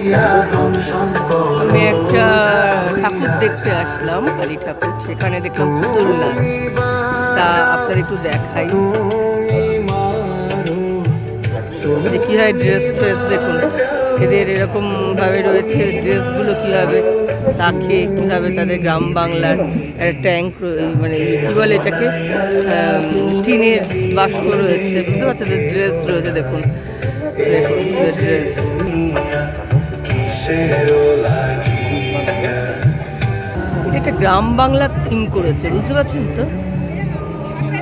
আমি একটা ঠাকুর দেখতে আসলাম, কালী ঠাকুর। সেখানে দেখলাম পুতুল নাচ। তা আপনাদের একটু দেখাই। যে হয় ড্রেস ফ্রেস দেখুন। এদের এরকম ভাবে রয়েছে ড্রেসগুলো কীভাবে তাকে কীভাবে তাদের গ্রাম বাংলার ট্যাঙ্ক মানে কী বলে এটাকে? টিনের বাস্ক রয়েছে। বুঝতে পারছেন? ড্রেস রয়েছে, দেখুন। দেখুন ড্রেস একটা গ্রাম বাংলা থিম করেছে, বুঝতে পারছেন তো?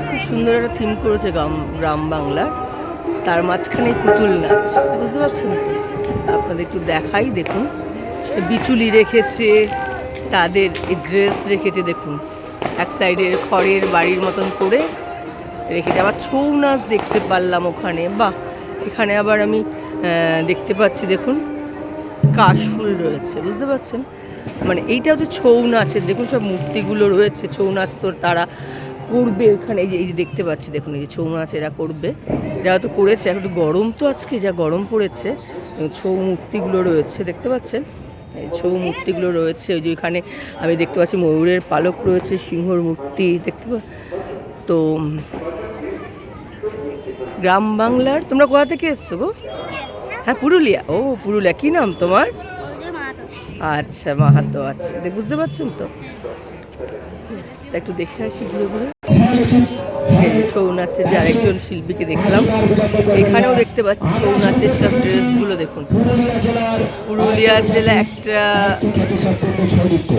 খুব সুন্দর একটা থিম করেছে গ্রাম গ্রাম বাংলার তার মাঝখানে পুতুল নাচ, বুঝতে পারছেন তো? আপনাদের একটু দেখাই, দেখুন। বিচুলি রেখেছে, তাদের ড্রেস রেখেছে, দেখুন। এক সাইডে খড়ের বাড়ির মতন করে রেখেছে আবার ছৌ নাচ দেখতে পারলাম ওখানে। বাহ! এখানে আবার আমি দেখতে পাচ্ছি, দেখুন। কাশফুল রয়েছে, বুঝতে পারছেন? মানে এইটা হচ্ছে ছৌ নাচের, দেখুন সব মূর্তিগুলো রয়েছে, ছৌ নাচ তো তারা করবে ওখানে এই যে এই যে দেখতে পাচ্ছি, দেখুন এই যে ছৌ নাচ এরা করবে। এরা হয়তো করেছে একটু গরম তো আজকে, যা গরম পড়েছে। ছৌ মূর্তিগুলো রয়েছে, দেখতে পাচ্ছেন? ছৌ মূর্তিগুলো রয়েছে ওই যে ওইখানে আমি দেখতে পাচ্ছি ময়ূরের পালক রয়েছে, সিংহর মূর্তি, দেখতে পা, তো গ্রাম বাংলার, তোমরা কোথা থেকে এসছো গো? হ্যাঁ পুরুলিয়া। ও, পুরুলিয়া। কী নাম তোমার? আচ্ছা মাহাতো আচ্ছা। বুঝতে পারছেন তো? একটু দেখে আসি ঘুরে ঘুরে। ছৌ নাচের যে আরেকজন শিল্পীকে দেখলাম, এখানেও দেখতে পাচ্ছি ছৌ নাচের সব ড্রেসগুলো দেখুন। পুরুলিয়ার জেলা একটা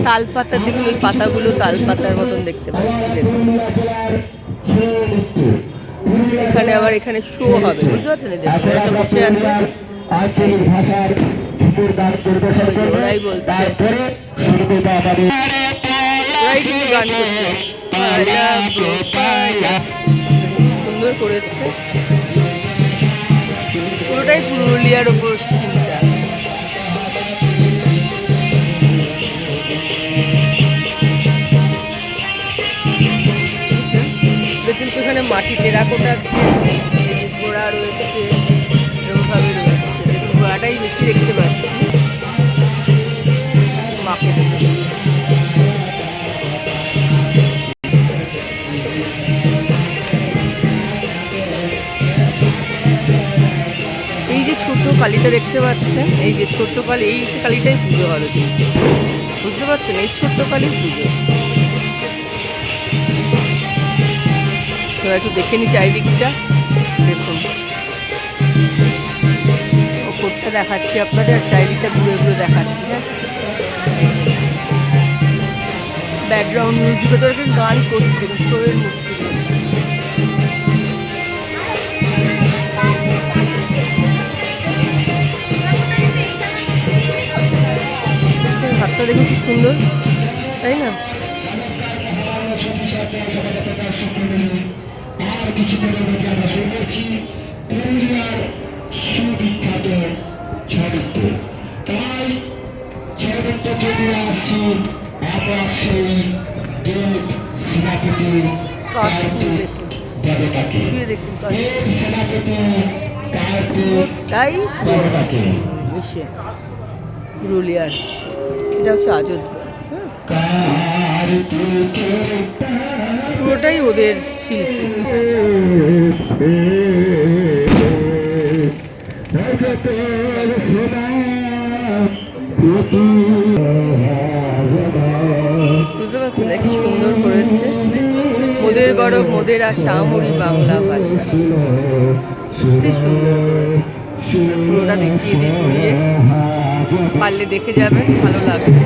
তালপাতা দেখুন, ওই পাতাগুলো তালপাতার মতন দেখতে পাচ্ছি, দেখুন। এখানে আবার এখানে শো হবে, বুঝতে পারছেন? দেখুন বসে আছে। আঞ্চলিক ভাষার ঝুমুরদার পরিবেশন ওই করবে। তারপরে শুরু করবে আমাদের কিন্তু গান সুন্দর করেছে। পুরোটাই পুরুলিয়ার ওপর থিমটা দেখুন তো এখানে মাটি টেরাকোটার যে দেখতে পাচ্ছি। মাকে এই যে ছোট কালীটা দেখতে পাচ্ছেন, এই যে ছোট্ট কালী, এই কালীটাই পুজো হবে। বুঝতে পারছেন? এই ছোট্ট কালীর পুজো। একটু দেখে নি চারিদিকটা। দেখুন। ওপরটা দেখাচ্ছি আপনাদের আর চারিদিকটা ঘুরে ঘুরে দেখাচ্ছি হ্যাঁ? ব্যাকগ্রাউন্ড মিউজিকে তো এরকম গান করছে ছবির মূর্তি দেখুন, হাতটা দেখুন কি সুন্দর তাই না? কিছু দেখুন। শুয়ে দেখুন সেনাপতি কার্তিক তাই? মিশে পুরুলিয়ার। এটা হচ্ছে আজতগড় হ্যাঁ। পুরোটাই ওদের শিল্পী। বুঝতে পারছেন কি সুন্দর করেছে। মোদের গরব, মোদের আশা আমরি বাংলা ভাষা। পুরোটা দেখিয়ে ঘুরিয়ে পারলে দেখে যাবেন, ভালো লাগবে।